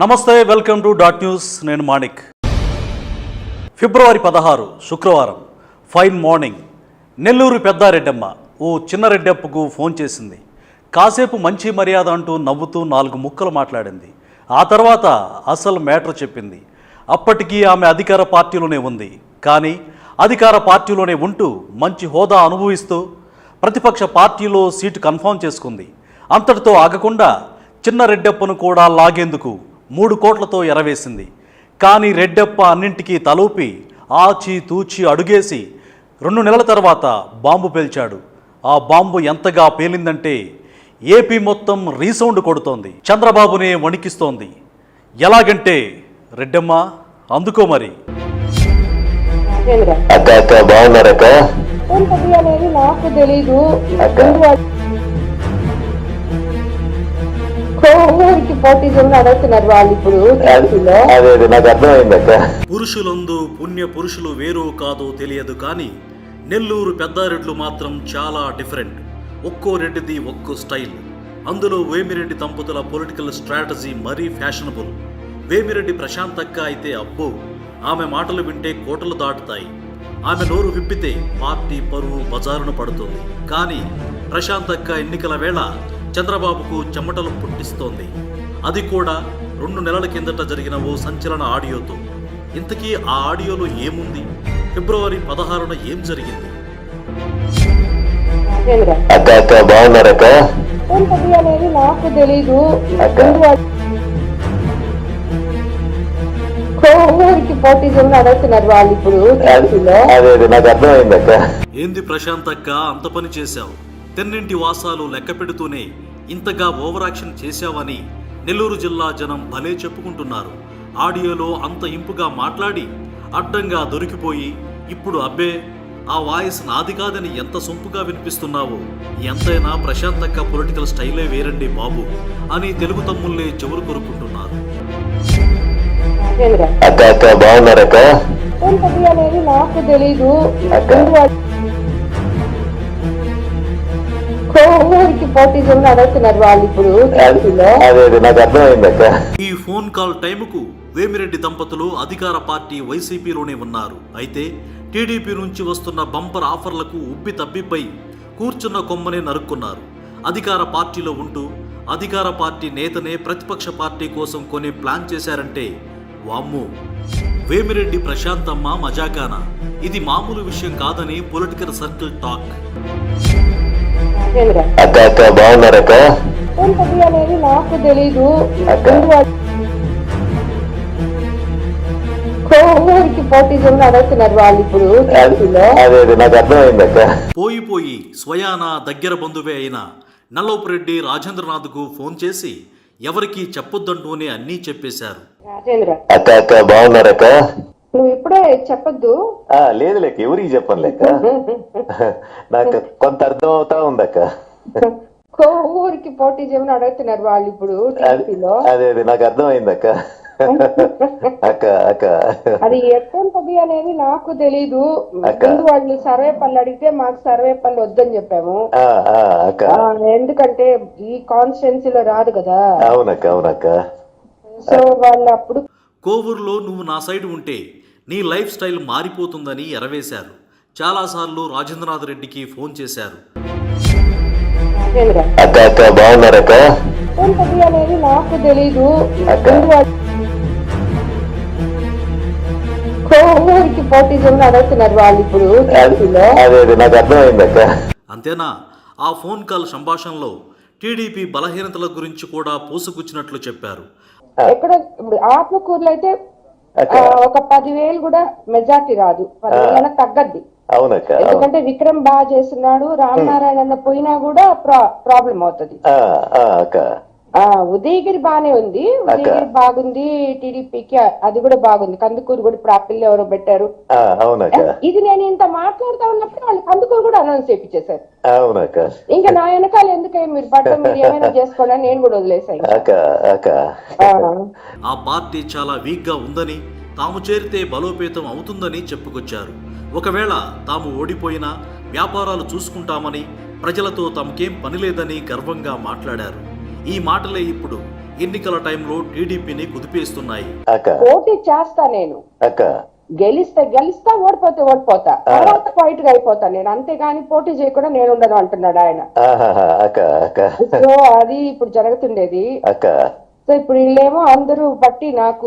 నమస్తే welcome to dot news. నేను మాణిక్. ఫిబ్రవరి పదహారు శుక్రవారం. Fine morning. నెల్లూరు పెద్దారెడ్డమ్మ ఓ చిన్న రెడ్డప్పకు ఫోన్ చేసింది. కాసేపు మంచి మర్యాద అంటూ నవ్వుతూ నాలుగు ముక్కలు మాట్లాడింది. ఆ తర్వాత అసలు మ్యాటర్ చెప్పింది. అప్పటికీ ఆమె అధికార పార్టీలోనే ఉంది. కానీ అధికార పార్టీలోనే ఉంటూ మంచి హోదా అనుభవిస్తూ ప్రతిపక్ష పార్టీలో సీటు కన్ఫర్మ్ చేసుకుంది. అంతటితో ఆగకుండా చిన్న రెడ్డప్పను కూడా లాగేందుకు మూడు కోట్లతో ఎరవేసింది. కానీ రెడ్డప్ప అన్నింటికీ తలూపి ఆచి తూచి అడుగేసి రెండు నెలల తర్వాత బాంబు పేల్చాడు. ఆ బాంబు ఎంతగా పేలిందంటే ఏపీ మొత్తం రీసౌండ్ కొడుతోంది. చంద్రబాబునే వణికిస్తోంది. ఎలాగంటే రెడ్డమ్మ అందుకో మరి. అక్క అక్క బాగున్నారక్క? ఏంటది అనేది నాకు తెలీదు ఊరికి పోటీ జరుగుతుంది అడుగుతున్నారు వాళ్ళు ఇప్పుడు? టీడీపీలో? అదే అదే నాకు అర్థమైంది అక్క. పురుషులందు పుణ్య పురుషులు వేరో కాదో తెలియదు కానీ నెల్లూరు పెద్దారెడ్లు మాత్రం చాలా డిఫరెంట్. ఒక్కో రెడ్డిది ఒక్కో స్టైల్. అందులో వేమిరెడ్డి దంపతుల పొలిటికల్ స్ట్రాటజీ మరీ ఫ్యాషనబుల్. వేమిరెడ్డి ప్రశాంతక్క అయితే అబ్బో ఆమె మాటలు వింటే కోటలు దాటుతాయి. ఆమె నోరు విప్పితే పార్టీ పరువు బజారున పడుతుంది. కానీ ప్రశాంతక్క ఎన్నికల వేళ చంద్రబాబుకు చెమటలు పుట్టిస్తోంది. అది కూడా రెండు నెలల కిందట జరిగిన ఓ సంచలన ఆడియోతో. ఇంతకీ ఆ ఆడియోలో ఏముంది? ఫిబ్రవరి పదహారున ఏం జరిగింది? రాజేంద్ర అక్క అక్క? బాగున్నారక్క ఏంటది అనేది నాకు తెలీదు. ఊరికి పోటీ అడుగుతున్నారు వాళ్ళు ఇప్పుడు ఏంది ప్రశాంత్ అక్క అంత పని చేశావు? తెన్నింటి వాసాలు లెక్క పెడుతూనే ఇంతగా ఓవర్ యాక్షన్ చేశావని నెల్లూరు జిల్లా జనం భలే చెప్పుకుంటున్నారు. ఆడియోలో అంత ఇంపుగా మాట్లాడి అడ్డంగా దొరికిపోయి ఇప్పుడు అబ్బే ఆ వాయిస్ నాది కాదని ఎంత సొంపుగా వినిపిస్తున్నావో ఎంతైనా ప్రశాంత్ అక్క పొలిటికల్ స్టైలే వేరండి బాబు అని తెలుగు తమ్ముళ్ళే చెవులు కొరుకుంటున్నారు అక్క అక్క బాగున్నారక్క? ఏంటది అనేది నాకు తెలీదు ఈ ఫోన్ కాల్ టైముకు వేమిరెడ్డి దంపతులు అధికార పార్టీ వైసీపీలోనే ఉన్నారు. అయితే టీడీపీ నుంచి వస్తున్న బంపర్ ఆఫర్లకు ఉబ్బి తబ్బిపై కూర్చున్న కొమ్మనే నరుక్కున్నారు. అధికార పార్టీలో ఉంటూ అధికార పార్టీ నేతనే ప్రతిపక్ష పార్టీ కోసం కొనే ప్లాన్ చేశారంటే వామ్ము. వేమిరెడ్డి ప్రశాంతమ్మ మజాకానా. ఇది మామూలు విషయం కాదని పొలిటికల్ సర్కిల్ టాక్. అక్క అక్క బాగున్నారక్క అనేది నాకు తెలీదు. పోయి పోయి స్వయాన దగ్గర బంధువే అయిన నల్లవపురెడ్డి రాజేంద్రనాథ్కు ఫోన్ చేసి ఎవరికీ చెప్పొద్దంటూనే అన్నీ చెప్పేశారు. రాజేంద్ర. అక్క అక్క బాగున్నారక్క నువ్వు ఇప్పుడే చెప్పొద్దు. లేదు లేక ఎవరికి చెప్పను లేక? నాకు కొంత అర్థం అవుతా ఉంది అక్క. ఊరికి పోటీ చేయమని అడుగుతున్నారు వాళ్ళు ఇప్పుడు అదే అదే నాకు అర్థమైంది అక్క. అక్క అక్క. అది ఎట్టంతది అనేది నాకు తెలీదు. ముందు వాళ్ళు సర్వే పనులు అడిగితే మాకు సర్వే పనులు వద్దని చెప్పాము. ఎందుకంటే ఈ కాన్స్టిట్యున్సీలో రాదు కదా. అవునక్క అవునక్క. సో వాళ్ళు అప్పుడు కోవూరులో నువ్వు నా సైడ్ ఉంటే నీ లైఫ్ స్టైల్ మారిపోతుందని ఎరవేశారు. చాలాసార్లు రాజేంద్రనాథ్ రెడ్డికి ఫోన్ చేశారు. రాజేంద్ర అక్క అక్క బాగున్నారక్క ఏంటది అనేది నాకు తెలీదు అక్క. ముందు వాళ్ళు ఊరికి పోటీ చేయమని అడుగుతున్నారు వాళ్ళు ఇప్పుడు టీడీపీలో. అదే అదే నాకు అర్థమైంది అక్క. అంతేనా? ఆ ఫోన్ కాల్ సంభాషణలో టీడీపీ బలహీనతల గురించి కూడా పూసుగుచ్చినట్లు చెప్పారు. ఎక్కడ ఇప్పుడు ఆత్మకూరులో అయితే ఒక పదివేలు కూడా మెజార్టీ రాదు. పదివేల తగ్గద్ది. ఎందుకంటే విక్రమ్ బాగా చేస్తున్నాడు రామనారాయణ అన్న పోయినా కూడా ప్రాబ్లం అవుతుంది. ఉదయగిరి బానే ఉంది. ఉదయగిరి బాగుంది టీడీపీకి అది కూడా బాగుంది. కందుకూరు కూడా ఇప్పుడు ఆ పిల్ల ఎవరో పెట్టారు. ఆ, అవునక్క ఇది నేను ఇంత మాట్లాడుతా ఉన్నప్పుడు వాళ్ళు కందుకూరు కూడా అనౌన్స్ చేయించేశారు అవునక్క ఇంకా నా వెనకాల ఎందుకే మీరు పడ్డ? మీరు ఏమైనా చేసుకోండి అని నేను కూడా వదిలేసాను ఆ. పార్టీ చాలా వీక్గా ఉందని తాము చేరితే బలోపేతం అవుతుందని చెప్పుకొచ్చారు. ఒకవేళ తాము ఓడిపోయినా వ్యాపారాలు చూసుకుంటామని ప్రజలతో తమకేం పనిలేదని గర్వంగా మాట్లాడారు. ఈ మాటలే ఇప్పుడు ఎన్నికల టైంలో టీడీపీని కుదిపేస్తున్నాయి. పోటీ చేస్తా నేను. గెలిస్తే గెలిస్తా ఓడిపోతే ఓడిపోతా. తర్వాత ఫైట్గా అయిపోతా నేను. అంతేగాని పోటీ చేయకుండా నేను ఉండను అంటున్నాడు ఆయన. సో అది ఇప్పుడు జరుగుతుండేది. సో ఇప్పుడు వీళ్ళేమో అందరూ బట్టి నాకు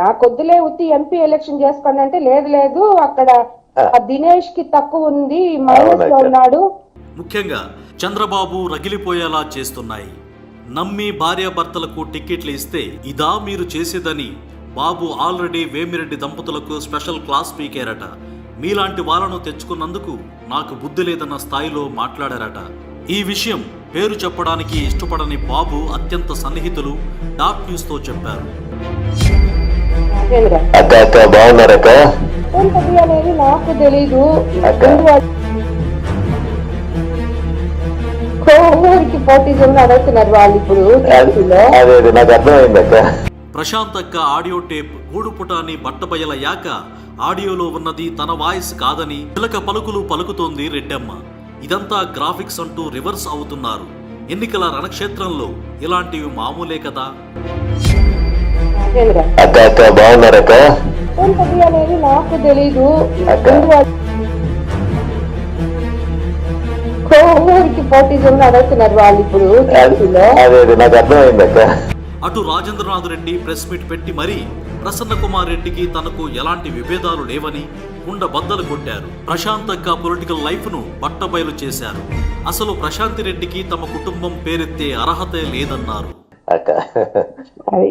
నాకొద్దులే ఉత్తి ఎంపీ ఎలక్షన్ చేసుకోండి అంటే లేదు లేదు అక్కడ దినేష్కి తక్కువ ఉంది మైనస్లో. ఉన్నాడు. ముఖ్యంగా చంద్రబాబు రగిలిపోయేలా చేస్తున్నాయి. నమ్మి భార్యాభర్తలకు టిక్కెట్లు ఇస్తే ఇదా మీరు చేసేదని బాబు ఆల్రెడీ వేమిరెడ్డి దంపతులకు స్పెషల్ క్లాస్ పీకారట. మీలాంటి వాళ్ళను తెచ్చుకున్నందుకు నాకు బుద్ధి లేదన్న స్థాయిలో మాట్లాడారట. ఈ విషయం పేరు చెప్పడానికి ఇష్టపడని బాబు అత్యంత సన్నిహితులు డాట్ న్యూస్తో చెప్పారు. రాజేంద్ర అక్క అక్క బాగున్నారక్క? అనేది నాకు తెలీదు అక్క. ముందు అది- ఊరికి పోటీ చేయమని అడుగుతున్నారు వాళ్ళు ఇప్పుడు టీడీపీలో. అదే అదే నాకు అర్థమైంది అక్క. ప్రశాంత్ అక్క ఆడియో టేప్ గూడుపుటాన్ని బట్టబయలయ్యాక ఆడియోలో ఉన్నది తన వాయిస్ కాదని చిలక పలుకులు పలుకుతోంది రెడ్డమ్మ. ఇదంతా గ్రాఫిక్స్ అంటూ రివర్స్ అవుతున్నారు. ఎన్నికల రణక్షేత్రంలో ఇలాంటివి మామూలే కదా? అక్క అక్క బాగున్నారక్క? అనేది నాకు తెలీదు. అక్క. ముందు అది- ఊరికి పోటీ చేయమని అడుగుతున్నారు వాళ్ళు ఇప్పుడు టీడీపీలో. అదే అదే నాకు అర్థమైంది అక్క అటు రాజేంద్రనాథ్ రెడ్డి ప్రెస్ మీట్ పెట్టి మరీ ప్రసన్న కుమార్ రెడ్డికి తనకు ఎలాంటి విభేదాలు లేవని కుండ బద్దలు కొట్టారు ప్రశాంత్ అక్క పొలిటికల్ లైఫ్ను బట్టబయలు చేశారు అసలు ప్రశాంతి రెడ్డికి తమ కుటుంబం పేరెత్తే అర్హతే లేదన్నారు అక్క అది